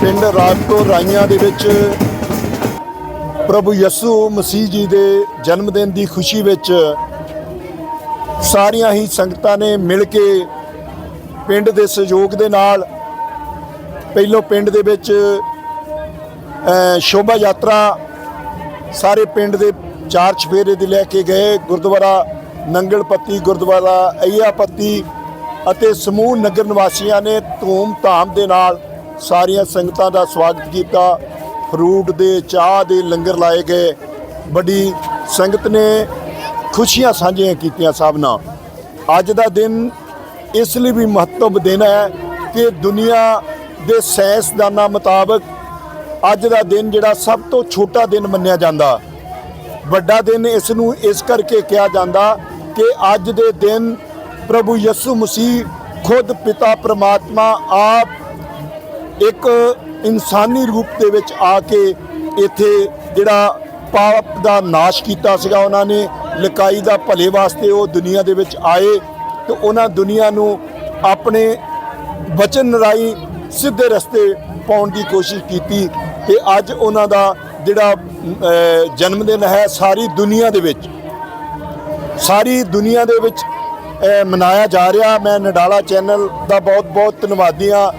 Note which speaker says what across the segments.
Speaker 1: ਪਿੰਡ ਰਾਜਪੁਰ ਰਾਈਆਂ ਦੇ ਵਿੱਚ ਪ੍ਰਭੂ ਯਿਸੂ ਮਸੀਹ ਜੀ ਦੇ ਜਨਮ ਦਿਨ ਦੀ ਖੁਸ਼ੀ ਵਿੱਚ ਸਾਰੀਆਂ ਹੀ ਸੰਗਤਾਂ ਨੇ ਮਿਲ ਕੇ ਪਿੰਡ ਦੇ ਸਹਿਯੋਗ ਦੇ ਨਾਲ ਪਹਿਲੋਂ ਪਿੰਡ ਦੇ ਵਿੱਚ ਸ਼ੋਭਾ ਯਾਤਰਾ ਸਾਰੇ ਪਿੰਡ ਦੇ ਚਾਰ ਚਫੇਰੇ ਦੇ ਲੈ ਕੇ ਗਏ। ਗੁਰਦੁਆਰਾ ਨੰਗਲਪੱਤੀ ਗੁਰਦੁਆਰਾ ਅਈਆਪੱਤੀ ਅਤੇ ਸਮੂਹ ਨਗਰ ਨਿਵਾਸੀਆਂ ਨੇ ਧੂਮ ਧਾਮ ਦੇ ਨਾਲ ਸਾਰੀਆਂ ਸੰਗਤਾਂ ਦਾ ਸਵਾਗਤ ਕੀਤਾ। ਫਰੂਟ ਦੇ, ਚਾਹ ਦੇ ਲੰਗਰ ਲਾਏ ਗਏ। ਬੜੀ ਸੰਗਤ ਨੇ ਖੁਸ਼ੀਆਂ ਸਾਂਝੀਆਂ ਕੀਤੀਆਂ ਸਭ ਨਾਲ। ਅੱਜ ਦਾ ਦਿਨ ਇਸ ਲਈ ਵੀ ਮਹੱਤਵ ਦਿਨ ਹੈ ਕਿ ਦੁਨੀਆ ਦੇ ਸਾਇੰਸਦਾਨਾਂ ਮੁਤਾਬਕ ਅੱਜ ਦਾ ਦਿਨ ਜਿਹੜਾ ਸਭ ਤੋਂ ਛੋਟਾ ਦਿਨ ਮੰਨਿਆ ਜਾਂਦਾ। ਵੱਡਾ ਦਿਨ ਇਸ ਨੂੰ ਇਸ ਕਰਕੇ ਕਿਹਾ ਜਾਂਦਾ ਕਿ ਅੱਜ ਦੇ ਦਿਨ ਪ੍ਰਭੂ ਯਿਸੂ ਮਸੀਹ ਖੁਦ ਪਿਤਾ ਪ੍ਰਮਾਤਮਾ ਆਪ ਇੱਕ ਇਨਸਾਨੀ ਰੂਪ ਦੇ ਵਿੱਚ ਆ ਕੇ ਇੱਥੇ ਜਿਹੜਾ ਪਾਪ ਦਾ ਨਾਸ਼ ਕੀਤਾ ਸੀਗਾ ਉਹਨਾਂ ਨੇ ਲਕਾਈ ਦਾ ਭਲੇ ਵਾਸਤੇ ਉਹ ਦੁਨੀਆ ਦੇ ਵਿੱਚ ਆਏ ਤੇ ਉਹਨਾਂ ਦੁਨੀਆ ਨੂੰ ਆਪਣੇ ਬਚਨ ਰਾਈ ਸਿੱਧੇ ਰਸਤੇ ਪਾਉਣ ਦੀ ਕੋਸ਼ਿਸ਼ ਕੀਤੀ ਤੇ ਅੱਜ ਉਹਨਾਂ ਦਾ ਜਿਹੜਾ ਅਹ, ਜਨਮ ਦਿਨ ਹੈ ਸਾਰੀ ਦੁਨੀਆ ਦੇ ਵਿੱਚ। ਸਾਰੀ ਦੁਨੀਆ ਦੇ ਵਿੱਚ ਮਨਾਇਆ ਜਾ ਰਿਹਾ। ਮੈਂ ਨਡਾਲਾ ਚੈਨਲ ਦਾ ਬਹੁਤ ਬਹੁਤ ਧੰਨਵਾਦੀ ਹਾਂ।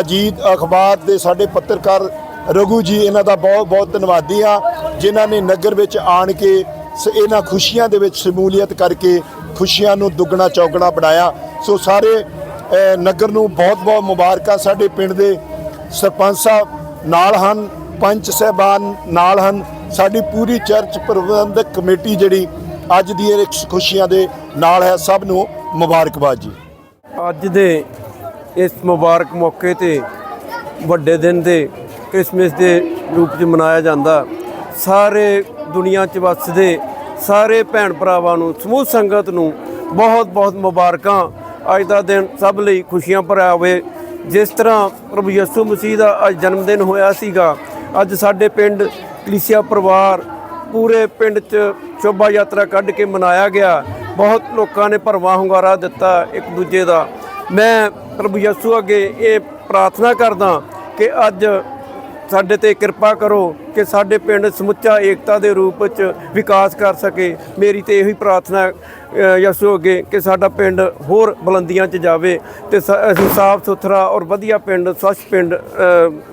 Speaker 1: ਅਜੀਤ ਅਖਬਾਰ ਦੇ ਸਾਡੇ ਪੱਤਰਕਾਰ ਰਘੂ ਜੀ, ਇਹਨਾਂ ਦਾ ਬਹੁਤ ਬਹੁਤ ਧੰਨਵਾਦੀ ਹਾਂ, ਜਿਨ੍ਹਾਂ ਨੇ ਨਗਰ ਵਿੱਚ ਆਣ ਕੇ ਸ- ਇਹਨਾਂ ਖੁਸ਼ੀਆਂ ਦੇ ਵਿੱਚ ਸ਼ਮੂਲੀਅਤ ਕਰਕੇ ਖੁਸ਼ੀਆਂ ਨੂੰ ਦੁੱਗਣਾ ਚੌਗਣਾ ਬਣਾਇਆ। ਸੋ ਸਾਰੇ ਨਗਰ ਨੂੰ ਬਹੁਤ ਬਹੁਤ ਮੁਬਾਰਕਾਂ। ਸਾਡੇ ਪਿੰਡ ਦੇ ਸਰਪੰਚ ਸਾਹਿਬ ਨਾਲ ਹਨ, ਪੰਚ ਸਹਿਬਾਨ ਨਾਲ ਹਨ। ਸਾਡੀ ਪੂਰੀ ਚਰਚ ਪ੍ਰਬੰਧਕ ਕਮੇਟੀ ਜਿਹੜੀ ਅੱਜ ਦੀ ਇਹ ਖੁਸ਼ੀਆਂ ਦੇ ਨਾਲ ਹੈ, ਸਭ ਨੂੰ ਮੁਬਾਰਕਬਾਦ ਜੀ।
Speaker 2: ਅੱਜ ਦੇ ਇਸ ਮੁਬਾਰਕ ਮੌਕੇ ਤੇ ਵੱਡੇ ਦਿਨ ਦੇ ਕ੍ਰਿਸਮਸ ਦੇ ਰੂਪ 'ਚ ਮਨਾਇਆ ਜਾਂਦਾ। ਸਾਰੇ ਦੁਨੀਆ 'ਚ ਵੱਸਦੇ ਸਾਰੇ ਭੈਣ ਭਰਾਵਾਂ ਨੂੰ, ਸਮੂਹ ਸੰਗਤ ਨੂੰ ਬਹੁਤ ਬਹੁਤ ਮੁਬਾਰਕਾਂ। ਅੱਜ ਦਾ ਦਿਨ ਸਭ ਲਈ ਖੁਸ਼ੀਆਂ ਭਰਿਆ ਹੋਵੇ। ਜਿਸ ਤਰ੍ਹਾਂ ਪ੍ਰਭੂ ਯਿਸੂ ਮਸੀਹ ਦਾ ਅੱਜ ਜਨਮ ਦਿਨ ਹੋਇਆ ਸੀਗਾ, ਅੱਜ ਸਾਡੇ ਪਿੰਡ ਕਲੀਸਿਆ ਪਰਿਵਾਰ ਪੂਰੇ ਪਿੰਡ 'ਚ ਸ਼ੋਭਾ ਯਾਤਰਾ ਕੱਢ ਕੇ ਮਨਾਇਆ ਗਿਆ। ਬਹੁਤ ਲੋਕਾਂ ਨੇ ਭਰਵਾਂ ਹੁੰਗਾਰਾ ਦਿੱਤਾ ਇੱਕ ਦੂਜੇ ਦਾ। ਮੈਂ ਪ੍ਰਭੂ ਯਸੂ ਅੱਗੇ ਇਹ ਪ੍ਰਾਰਥਨਾ ਕਰਦਾ ਕਿ ਅੱਜ ਸਾਡੇ ਤੇ ਕਿਰਪਾ ਕਰੋ ਕਿ ਸਾਡੇ ਪਿੰਡ ਸਮੁੱਚਾ ਏਕਤਾ ਦੇ ਰੂਪ ਵਿੱਚ ਵਿਕਾਸ ਕਰ ਸਕੇ। ਮੇਰੀ ਤੇ ਇਹੀ ਪ੍ਰਾਰਥਨਾ ਯਸੂ ਅੱਗੇ ਕਿ ਸਾਡਾ ਪਿੰਡ ਹੋਰ ਬੁਲੰਦੀਆਂ 'ਚ ਜਾਵੇ ਤੇ ਸ- ਅਸੀਂ ਸਾਫ਼ ਸੁਥਰਾ ਔਰ ਵਧੀਆ ਪਿੰਡ, ਸਵੱਛ ਪਿੰਡ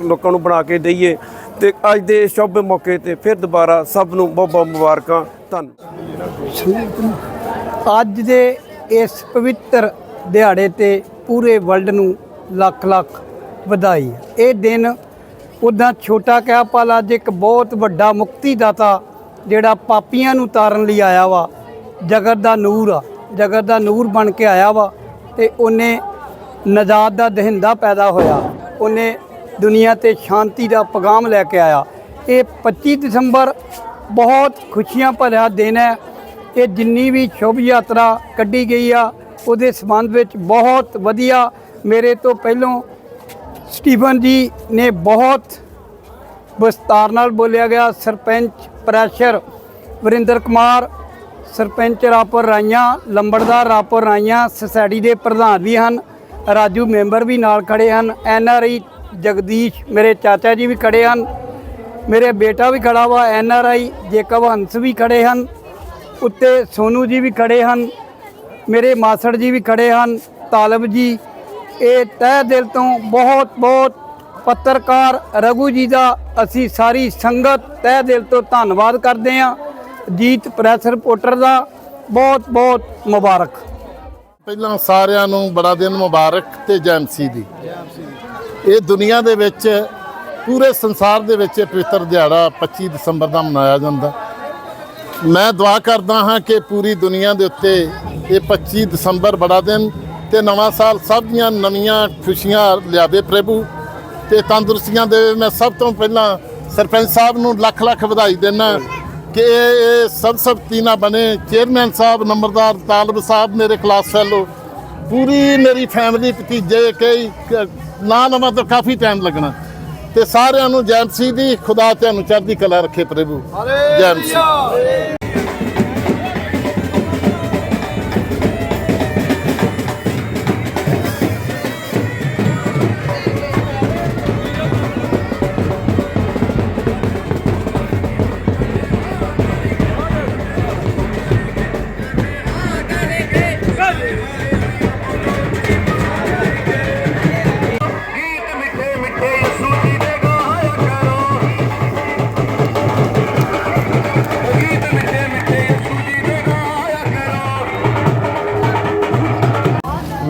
Speaker 2: ਲੋਕਾਂ ਨੂੰ ਬਣਾ ਕੇ ਦਈਏ ਤੇ ਅੱਜ ਦੇ ਸ਼ੁਭ ਮੌਕੇ ਤੇ ਫਿਰ ਦੁਬਾਰਾ ਸਭ ਨੂੰ ਬਹੁਤ ਬਹੁਤ ਮੁਬਾਰਕਾਂ। ਧੰਨ
Speaker 3: ਅੱਜ ਦੇ ਇਸ ਪਵਿੱਤਰ ਦਿਹਾੜੇ ਤੇ ਪੂਰੇ ਵਰਲਡ ਨੂੰ ਲੱਖ ਲੱਖ ਵਧਾਈ। ਇਹ ਦਿਨ ਉਦਾਂ ਛੋਟਾ ਕਹਿ ਪਾਲਾ ਅੱਜ ਇੱਕ ਬਹੁਤ ਵੱਡਾ ਮੁਕਤੀਦਾਤਾ ਜਿਹੜਾ ਪਾਪੀਆਂ ਨੂੰ ਤਾਰਨ ਲਈ ਆਇਆ ਵਾ। ਜਗਤ ਦਾ ਨੂਰ ਆ, ਜਗਤ ਦਾ ਨੂਰ ਬਣ ਕੇ ਆਇਆ ਵਾ ਤੇ ਉਹਨੇ ਨਜਾਤ ਦਾ ਦਹਿੰਦਾ ਪੈਦਾ ਹੋਇਆ। ਉਹਨੇ ਦੁਨੀਆ ਤੇ ਸ਼ਾਂਤੀ ਦਾ ਪੈਗਾਮ ਲੈ ਕੇ ਆਇਆ। ਇਹ 25 ਦਸੰਬਰ ਬਹੁਤ ਖੁਸ਼ੀਆਂ ਭਰਿਆ ਦਿਨ ਹੈ। ਇਹ ਜਿੰਨੀ ਵੀ ਸ਼ੁਭ ਯਾਤਰਾ ਕੱਢੀ ਗਈ ਆ ਉਹਦੇ ਸੰਬੰਧ ਵਿੱਚ ਬਹੁਤ ਵਧੀਆ ਮੇਰੇ ਤੋਂ ਪਹਿਲੋਂ ਸਟੀਫਨ ਜੀ ਨੇ ਬਹੁਤ ਵਿਸਤਾਰ ਨਾਲ ਬੋਲਿਆ ਗਿਆ। ਸਰਪੰਚ ਪ੍ਰੈਸ਼ਰ ਵਰਿੰਦਰ ਕੁਮਾਰ, ਸਰਪੰਚ ਰਾਪੁਰ ਰਾਈਆਂ, ਲੰਬੜਦਾਰ ਰਾਪੁਰ ਰਾਈਆਂ, ਸੁਸਾਇਟੀ ਦੇ ਪ੍ਰਧਾਨ ਵੀ ਹਨ, ਰਾਜੂ ਮੈਂਬਰ ਵੀ ਨਾਲ ਖੜੇ ਹਨ, ਐਨ ਆਰ ਆਈ ਜਗਦੀਸ਼ ਮੇਰੇ ਚਾਚਾ ਜੀ ਵੀ ਖੜੇ ਹਨ, ਮੇਰੇ ਬੇਟਾ ਵੀ ਖੜਾ ਵਾ, ਐਨ ਆਰ ਆਈ ਜੇਕਬ ਹੰਸ ਵੀ ਖੜੇ ਹਨ, ਉੱਤੇ ਸੋਨੂ ਜੀ ਵੀ ਖੜੇ ਹਨ ਮੇਰੇ ਮਾਸੜ ਜੀ ਵੀ ਖੜੇ ਹਨ, ਤਾਲਬ ਜੀ। ਇਹ ਤਹਿ ਦਿਲ ਤੋਂ ਬਹੁਤ ਬਹੁਤ ਪੱਤਰਕਾਰ ਰਘੂ ਜੀ ਦਾ ਅਸੀਂ ਸਾਰੀ ਸੰਗਤ ਤਹਿ ਦਿਲ ਤੋਂ ਧੰਨਵਾਦ ਕਰਦੇ ਹਾਂ। ਜੀਤ ਪ੍ਰੈਸ ਰਿਪੋਰਟਰ ਦਾ ਬਹੁਤ ਬਹੁਤ ਮੁਬਾਰਕ।
Speaker 4: ਪਹਿਲਾਂ ਸਾਰਿਆਂ ਨੂੰ ਬੜਾ ਦਿਨ ਮੁਬਾਰਕ ਤੇ ਜੈਮਸੀ ਦੀ। ਇਹ ਦੁਨੀਆ ਦੇ ਵਿੱਚ, ਪੂਰੇ ਸੰਸਾਰ ਦੇ ਵਿੱਚ ਇਹ ਪਵਿੱਤਰ ਦਿਹਾੜਾ 25 ਦਸੰਬਰ ਦਾ ਮਨਾਇਆ ਜਾਂਦਾ। ਮੈਂ ਦੁਆ ਕਰਦਾ ਹਾਂ ਕਿ ਪੂਰੀ ਦੁਨੀਆ ਦੇ ਉੱਤੇ ਇਹ 25 ਦਸੰਬਰ ਬੜਾ ਦਿਨ ਤੇ ਨਵਾਂ ਸਾਲ ਸਭ ਦੀਆਂ ਨਵੀਆਂ ਖੁਸ਼ੀਆਂ ਲਿਆਵੇ ਪ੍ਰਭੂ ਤੇ ਤੰਦਰੁਸਤੀਆਂ ਦੇਵੇ। ਮੈਂ ਸਭ ਤੋਂ ਪਹਿਲਾਂ ਸਰਪੰਚ ਸਾਹਿਬ ਨੂੰ ਲੱਖ ਲੱਖ ਵਧਾਈ ਦੇਣਾ ਕਿ ਇਹ ਇਹ ਸਭ ਸਭ ਬਣੇ। ਚੇਅਰਮੈਨ ਸਾਹਿਬ, ਨੰਬਰਦਾਰ ਤਾਲਬ ਸਾਹਿਬ ਮੇਰੇ ਕਲਾਸ ਫੈਲੋ ਪੂਰੀ ਮੇਰੀ ਫੈਮਿਲੀ ਭਤੀਜੇ ਕਈ ਨਾ ਨਵਾਂ ਤੋਂ ਕਾਫੀ ਟਾਈਮ ਲੱਗਣਾ। ਤੇ ਸਾਰਿਆਂ ਨੂੰ ਜੈਮਸੀ ਦੀ, ਖੁਦਾ ਤੁਹਾਨੂੰ ਚੜ੍ਹਦੀ ਕਲਾ ਰੱਖੇ ਪ੍ਰਭੂ। ਜੈਮਸੀ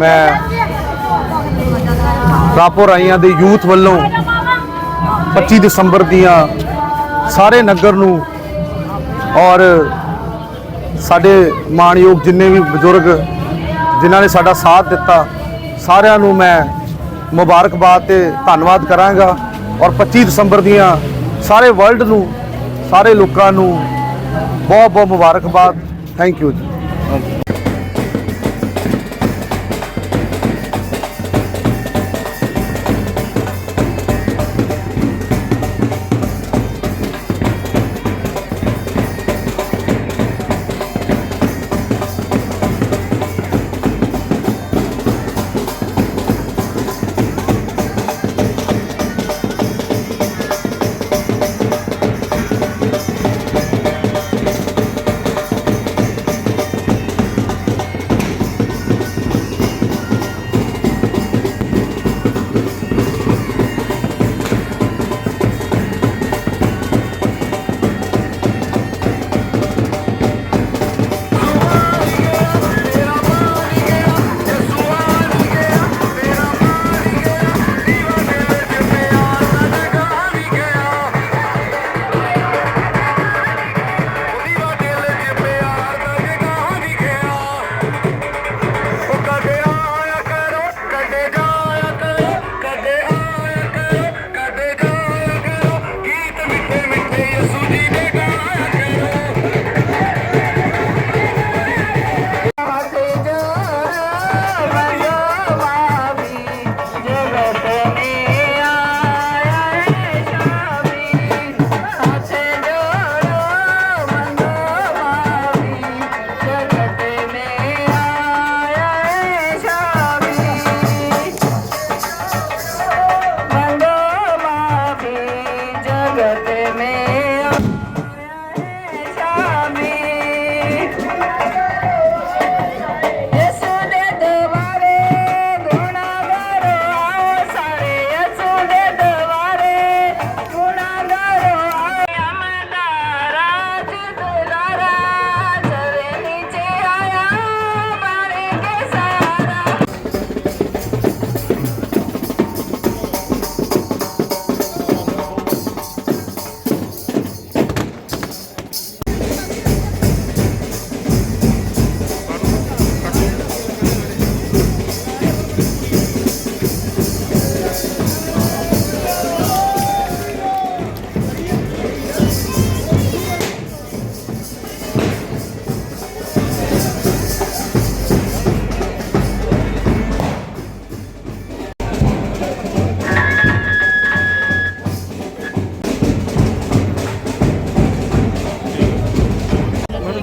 Speaker 5: ਮੈਂ ਰਾਪੋ ਰਾਈਆਂ ਦੇ ਯੂਥ ਵੱਲੋਂ 25 ਦਸੰਬਰ ਦੀਆਂ ਸਾਰੇ ਨਗਰ ਨੂੰ ਔਰ ਸਾਡੇ ਮਾਣਯੋਗ ਜਿੰਨੇ ਵੀ ਬਜ਼ੁਰਗ ਜਿਨ੍ਹਾਂ ਨੇ ਸਾਡਾ ਸਾਥ ਦਿੱਤਾ, ਸਾਰਿਆਂ ਨੂੰ ਮੈਂ ਮੁਬਾਰਕਬਾਦ ਤੇ ਧੰਨਵਾਦ ਕਰਾਂਗਾ ਔਰ 25 ਦਸੰਬਰ ਦੀਆਂ ਸਾਰੇ ਵਰਲਡ ਨੂੰ, ਸਾਰੇ ਲੋਕਾਂ ਨੂੰ ਬਹੁਤ ਬਹੁਤ ਮੁਬਾਰਕਬਾਦ। ਥੈਂਕ ਯੂ ਜੀ।